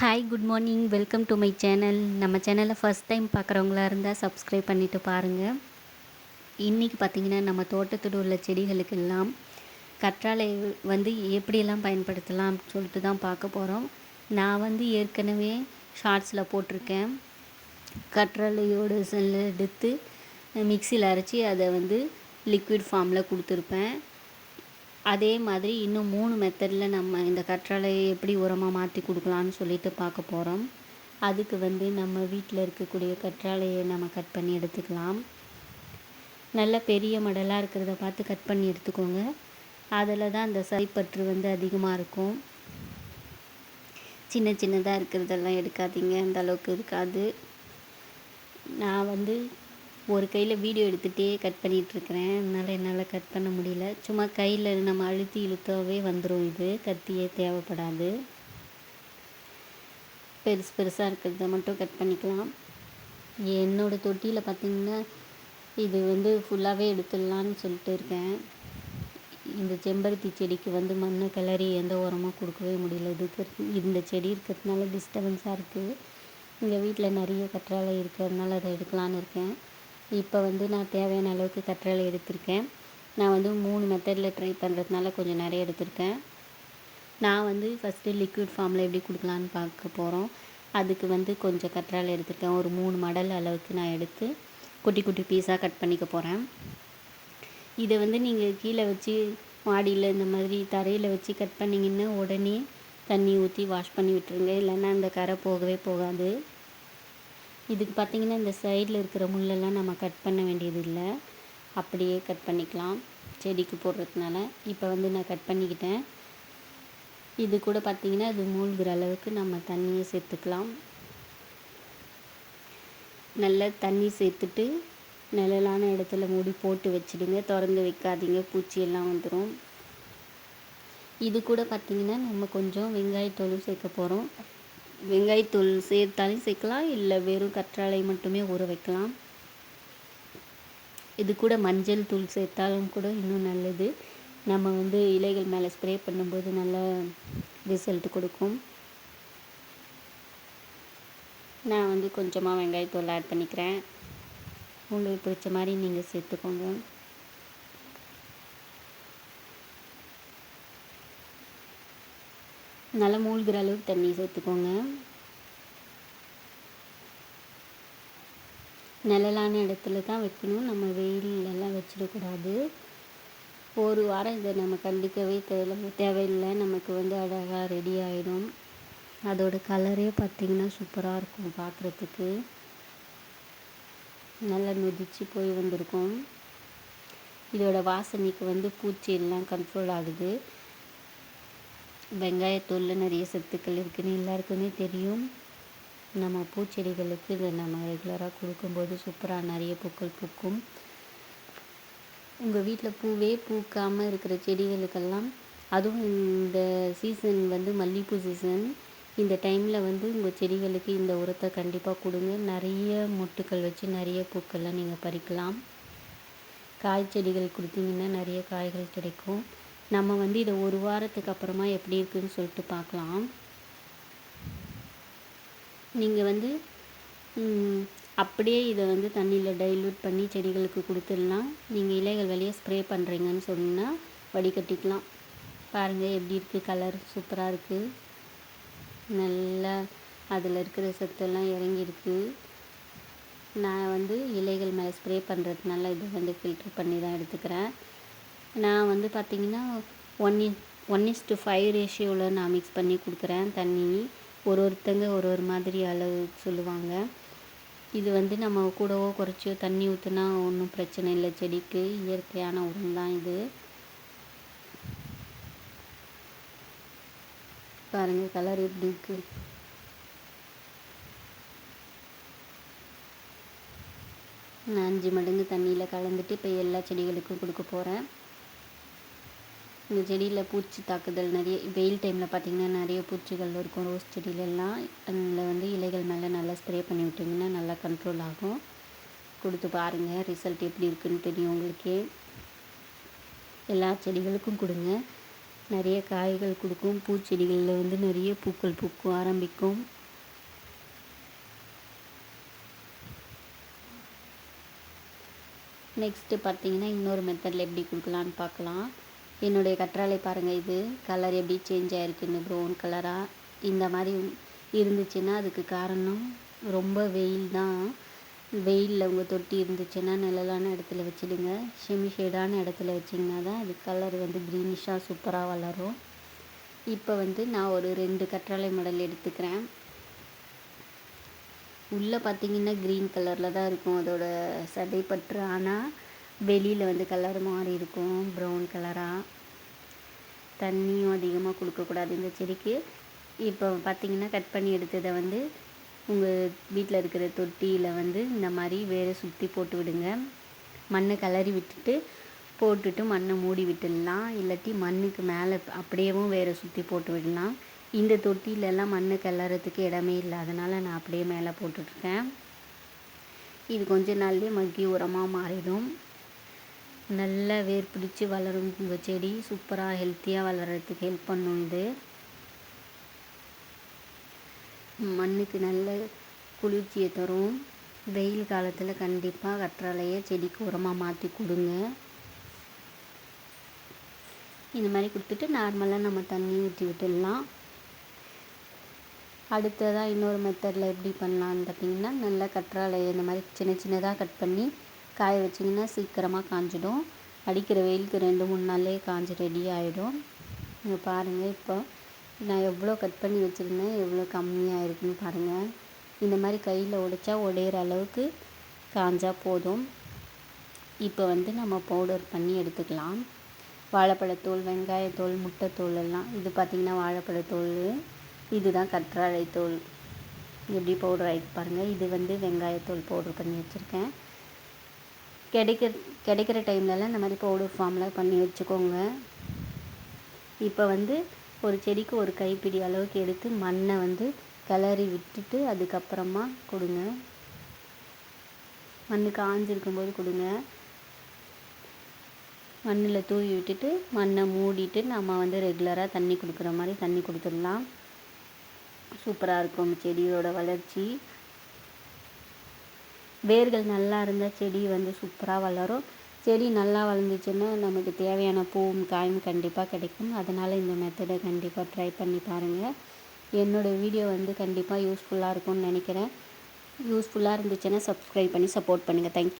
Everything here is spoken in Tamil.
Hi good morning welcome to my channel நம்ம சேனலை ஃபஸ்ட் டைம் பார்க்குறவங்களா இருந்தால் சப்ஸ்கிரைப் பண்ணிவிட்டு பாருங்கள் இன்றைக்கி பார்த்திங்கன்னா நம்ம தோட்டத்தில் உள்ள செடிகளுக்கெல்லாம் கற்றாழை வந்து எப்படியெல்லாம் பயன்படுத்தலாம் சொல்லிட்டு தான் பார்க்க போகிறோம் நான் வந்து ஏற்கனவே ஷார்ட்ஸில் போட்டிருக்கேன். கற்றாழையோட செல்ல எடுத்து மிக்சியில் அரைச்சி அதை வந்து லிக்விட் ஃபார்மில் கொடுத்துருப்பேன். அதே மாதிரி இன்னும் மூணு மெத்தடில் நம்ம இந்த கற்றாழையை எப்படி உரமாக மாற்றி கொடுக்கலான்னு சொல்லிட்டு பார்க்க போகிறோம் அதுக்கு வந்து நம்ம வீட்டில் இருக்கக்கூடிய கற்றாழையை நம்ம கட் பண்ணி எடுத்துக்கலாம். நல்ல பெரிய மடலாக இருக்கிறத பார்த்து கட் பண்ணி எடுத்துக்கோங்க. அதில் தான் அந்த சைப்பற்று வந்து அதிகமாக இருக்கும். சின்ன சின்னதாக இருக்கிறதெல்லாம் எடுக்காதீங்க. அந்த அளவுக்கு இருக்காது. நான் வந்து ஒரு கையில் வீடியோ எடுத்துகிட்டே கட் பண்ணிகிட்ருக்கிறேன் அதனால் என்னால் கட் பண்ண முடியல. சும்மா கையில் நம்ம அழுத்தி இழுத்தாவே வந்துடும் இது. கத்தியே தேவைப்படாது. பெருசு பெருசாக இருக்கிறத மட்டும் கட் பண்ணிக்கலாம். என்னோடய தொட்டியில் பார்த்திங்கன்னா இது வந்து ஃபுல்லாகவே எடுத்துடலான்னு சொல்லிட்டு இருக்கேன். இந்த செம்பருத்தி செடிக்கு வந்து மண்ணை கிளறி எந்த உரமும் கொடுக்கவே முடியல. இதுக்கு இந்த செடி இருக்கிறதுனால டிஸ்டர்பன்ஸாக இருக்குது எங்கள் வீட்டில் நிறைய கற்றாழை இருக்கிறதுனால அதை எடுக்கலான்னு இருக்கேன். இப்போ வந்து நான் தேவையான அளவுக்கு கற்றாழை எடுத்திருக்கேன். நான் வந்து மூணு மெத்தடில் ட்ரை பண்ணுறதுனால கொஞ்சம் நிறைய எடுத்திருக்கேன். நான் வந்து ஃபஸ்ட்டு லிக்விட் ஃபார்மில் எப்படி கொடுக்கலான்னு பார்க்க போகிறோம் அதுக்கு வந்து கொஞ்சம் கற்றாழை எடுத்திருக்கேன். ஒரு மூணு மடல் அளவுக்கு நான் எடுத்து குட்டி குட்டி பீஸாக கட் பண்ணிக்க போகிறேன் இதை வந்து நீங்கள் கீழே வச்சு மாடியில் இந்த மாதிரி தரையில் வச்சு கட் பண்ணிங்கன்னா உடனே தண்ணி ஊற்றி வாஷ் பண்ணி விட்டுருங்க. இல்லைன்னா அந்த கரை போகவே போகாது. இதுக்கு பார்த்திங்கன்னா இந்த சைடில் இருக்கிற முள்ளெல்லாம் நம்ம கட் பண்ண வேண்டியது இல்லை அப்படியே கட் பண்ணிக்கலாம். செடிக்கு போடுறதுனால. இப்போ வந்து நான் கட் பண்ணிக்கிட்டேன். இது கூட பார்த்திங்கன்னா இது மூழ்கிற அளவுக்கு நம்ம தண்ணியை சேர்த்துக்கலாம். நல்லா தண்ணி சேர்த்துட்டு நிழலான இடத்துல மூடி போட்டு வச்சுடுங்க. திறந்து வைக்காதீங்க. பூச்சியெல்லாம் வந்துடும் இது கூட பார்த்திங்கன்னா நம்ம கொஞ்சம் வெங்காயத்தோலும் சேர்க்க போகிறோம் வெங்காயத்தூள் சேர்த்தாலும் சேர்க்கலாம் இல்லை வெறும் கற்றாழை மட்டுமே ஊற வைக்கலாம். இது கூட மஞ்சள் தூள் சேர்த்தாலும் கூட இன்னும் நல்லது. நம்ம வந்து இலைகள் மேலே ஸ்ப்ரே பண்ணும்போது நல்ல ரிசல்ட் கொடுக்கும். நான் வந்து கொஞ்சமாக வெங்காயத்தூள் ஆட் பண்ணிக்கிறேன். உங்களுக்கு பிடிச்ச மாதிரி நீங்கள் சேர்த்துக்கோங்க. நல்லா மூழ்கிற அளவுக்கு தண்ணி சேர்த்துக்கோங்க. நிழலான இடத்துல தான் வைக்கணும். நம்ம வெயிலெல்லாம் வச்சிடக்கூடாது. ஒரு வாரம் இதை நம்ம கண்டிக்கவே தேவை தேவையில்லை. நமக்கு வந்து அழகாக ரெடி ஆகிடும் அதோட கலரே பார்த்திங்கன்னா சூப்பராக இருக்கும் பார்க்குறதுக்கு. நல்லா நொதிச்சு போய் வந்திருக்கும். இதோட வாசனைக்கு வந்து பூச்சி எல்லாம் கண்ட்ரோல் ஆகுது. வெங்காயத்தூளில் நிறைய சத்துக்கள் இருக்குதுன்னு எல்லாருக்குமே தெரியும். நம்ம பூச்செடிகளுக்கு இதை நம்ம ரெகுலராக கொடுக்கும்போது சூப்பராக நிறைய பூக்கள் பூக்கும். உங்கள் வீட்டில் பூவே பூக்காமல் இருக்கிற செடிகளுக்கெல்லாம் அதுவும் இந்த சீசன் வந்து மல்லிகைப்பூ சீசன் இந்த டைமில் வந்து உங்கள் செடிகளுக்கு இந்த உரத்தை கண்டிப்பாக கொடுங்க. நிறைய மொட்டுக்கள் வச்சு நிறைய பூக்கள்லாம் நீங்கள் பறிக்கலாம். காய் செடிகள் கொடுத்தீங்கன்னா நிறைய காய்கள் கிடைக்கும். நம்ம வந்து இதை ஒரு வாரத்துக்கு அப்புறமா எப்படி இருக்குதுன்னு சொல்லிட்டு பார்க்கலாம். நீங்கள் வந்து அப்படியே இதை வந்து தண்ணியில் டைல்யூட் பண்ணி செடிகளுக்கு கொடுத்துடலாம். நீங்கள் இலைகள் வழியாக ஸ்ப்ரே பண்ணுறீங்கன்னு சொன்னால் வடிகட்டிக்கலாம். பாருங்கள் எப்படி இருக்குது கலர் சூப்பராக இருக்குது நல்லா அதில் இருக்கிற சத்தெல்லாம் இறங்கியிருக்கு நான் வந்து இலைகள் மேலே ஸ்ப்ரே பண்ணுறதுனால இது வந்து ஃபில்ட்ரு பண்ணி தான் எடுத்துக்கிறேன். நான் வந்து பார்த்திங்கன்னா one is one is two five ரேஷியோவில் நான் மிக்ஸ் பண்ணி கொடுக்குறேன். தண்ணி ஒரு ஒருத்தங்க ஒரு ஒரு மாதிரி அளவு சொல்லுவாங்க. இது வந்து நம்ம கூடவோ குறைச்சியோ தண்ணி ஊற்றுனா ஒன்றும் பிரச்சனை இல்லை. செடிக்கு இயற்கையான உரம் தான் இது. பாருங்கள் கலர் எப்படி இருக்குது நான் அஞ்சு மடங்கு தண்ணியில் கலந்துட்டு இப்போ எல்லா செடிகளுக்கும் கொடுக்க போகிறேன் இந்த செடியில் பூச்சி தாக்குதல் நிறைய வெயில் டைமில் பார்த்திங்கன்னா நிறைய பூச்சிகள் இருக்கும் ரோஸ் செடியிலெல்லாம். அதில் வந்து இலைகள் மேலே நல்லா ஸ்ப்ரே பண்ணி விட்டிங்கன்னா நல்லா கண்ட்ரோல் ஆகும். கொடுத்து பாருங்கள் ரிசல்ட் எப்படி இருக்குதுன்னு தெரியும் உங்களுக்கே. எல்லா செடிகளுக்கும் கொடுங்க. நிறைய காய்கள் கொடுக்கும் பூச்செடிகளில் வந்து நிறைய பூக்கள் பூக்கும் ஆரம்பிக்கும். நெக்ஸ்ட்டு பார்த்தீங்கன்னா இன்னொரு மெத்தடில் எப்படி கொடுக்கலான்னு பார்க்கலாம் என்னுடைய கற்றாழை பாருங்கள் இது. கலர் எப்படி சேஞ்ச் ஆகிருக்குன்னு ப்ரௌன் கலராக இந்த மாதிரி இருந்துச்சுன்னா அதுக்கு காரணம் ரொம்ப வெயில் தான். வெயிலில் உங்கள் தொட்டி இருந்துச்சுன்னா நிழலான இடத்துல வச்சுடுங்க. ஷெமி ஷேடான இடத்துல வச்சிங்கன்னா தான் அது கலர் வந்து க்ரீனிஷாக சூப்பராக வளரும். இப்போ வந்து நான் ஒரு ரெண்டு கற்றாழை மாடல் எடுத்துக்கிறேன். உள்ளே பார்த்தீங்கன்னா க்ரீன் கலரில் தான் இருக்கும் அதோட சதைப்பற்று. ஆனால் வெளியில் வந்து கலர் மாறி இருக்கும் ப்ரௌன் கலராக தண்ணியும் அதிகமாக கொடுக்கக்கூடாது இந்த செடிக்கு. இப்போ பார்த்தீங்கன்னா கட் பண்ணி எடுத்ததை வந்து உங்கள் வீட்டில் இருக்கிற தொட்டியில் வந்து இந்த மாதிரி வேறு சுற்றி போட்டு விடுங்க. மண்ணை கிளறி விட்டுட்டு போட்டுட்டு மண்ணை மூடி விட்டுடலாம். இல்லாட்டி மண்ணுக்கு மேலே அப்படியேவும் வேறு சுற்றி போட்டு விடலாம். இந்த தொட்டிலெல்லாம் மண் கிளறதுக்கு இடமே இல்லை அதனால் நான் அப்படியே மேலே போட்டுட்ருக்கேன் இது கொஞ்ச நாள்லேயே மக்கி உரமாக மாறிடும். நல்லா வேர் பிடிச்சி வளரும் உங்கள் செடி. சூப்பராக ஹெல்த்தியாக வளர்கிறதுக்கு ஹெல்ப் பண்ணும் இது. மண்ணுக்கு நல்ல குளிர்ச்சியை தரும். வெயில் காலத்தில் கண்டிப்பாக கற்றாழையை செடிக்கு உரமாக மாற்றி கொடுங்க. இந்த மாதிரி கொடுத்துட்டு நார்மலாக நம்ம தண்ணி ஊற்றி விட்டுடலாம். அடுத்ததாக இன்னொரு மெத்தடில் எப்படி பண்ணலான்னு பார்த்தீங்கன்னா நல்லா கற்றாழையை இந்த மாதிரி சின்ன சின்னதாக கட் பண்ணி காய வச்சிங்கன்னா சீக்கிரமாக காஞ்சிடும். அடிக்கிற வெயிலுக்கு ரெண்டு மூணு நாள்லேயே காஞ்சி ரெடி ஆகிடும் நீங்கள் பாருங்கள் இப்போ நான் எவ்வளோ கட் பண்ணி வச்சுருந்தேன் எவ்வளோ கம்மியாக இருக்குன்னு பாருங்கள் இந்த மாதிரி கையில் உடைச்சா உடையிற அளவுக்கு காஞ்சால் போதும். இப்போ வந்து நம்ம பவுடர் பண்ணி எடுத்துக்கலாம். வாழைப்பழத்தோல் வெங்காயத்தோல் முட்டைத்தோல் எல்லாம். இது பார்த்திங்கன்னா வாழைப்பழத்தோல் இதுதான் கற்றாழை தோல் எப்படி பவுடர் ஆகிட்டு பாருங்கள் இது வந்து வெங்காயத்தோல் பவுடர் பண்ணி வச்சுருக்கேன். கிடைக்கிற கிடைக்கிற டைம்லலாம் இந்த மாதிரி பவுடர் ஃபார்மில் பண்ணி வச்சுக்கோங்க. இப்போ வந்து ஒரு செடிக்கு ஒரு கைப்பிடி அளவுக்கு எடுத்து மண்ணை வந்து கிளறி விட்டுட்டு அதுக்கப்புறமா கொடுங்க. மண் காஞ்சிருக்கும்போது கொடுங்க. மண்ணில் தூவி விட்டுட்டு மண்ணை மூடிட்டு நம்ம வந்து ரெகுலராக தண்ணி கொடுக்குற மாதிரி தண்ணி கொடுத்துடலாம். சூப்பராக இருக்கும் செடியோட வளர்ச்சி. வேர்கள் நல்லா இருந்தால் செடி வந்து சூப்பராக வளரும். செடி நல்லா வளர்ந்துச்சுன்னா நமக்கு தேவையான பூவும் காயும் கண்டிப்பாக கிடைக்கும். அதனால் இந்த மெத்தடை கண்டிப்பாக ட்ரை பண்ணி பாருங்கள் என்னோடய வீடியோ வந்து கண்டிப்பாக யூஸ்ஃபுல்லாக இருக்கும்னு நினைக்கிறேன். யூஸ்ஃபுல்லாக இருந்துச்சுன்னா சப்ஸ்கிரைப் பண்ணி சப்போர்ட் பண்ணுங்கள் தேங்க்யூ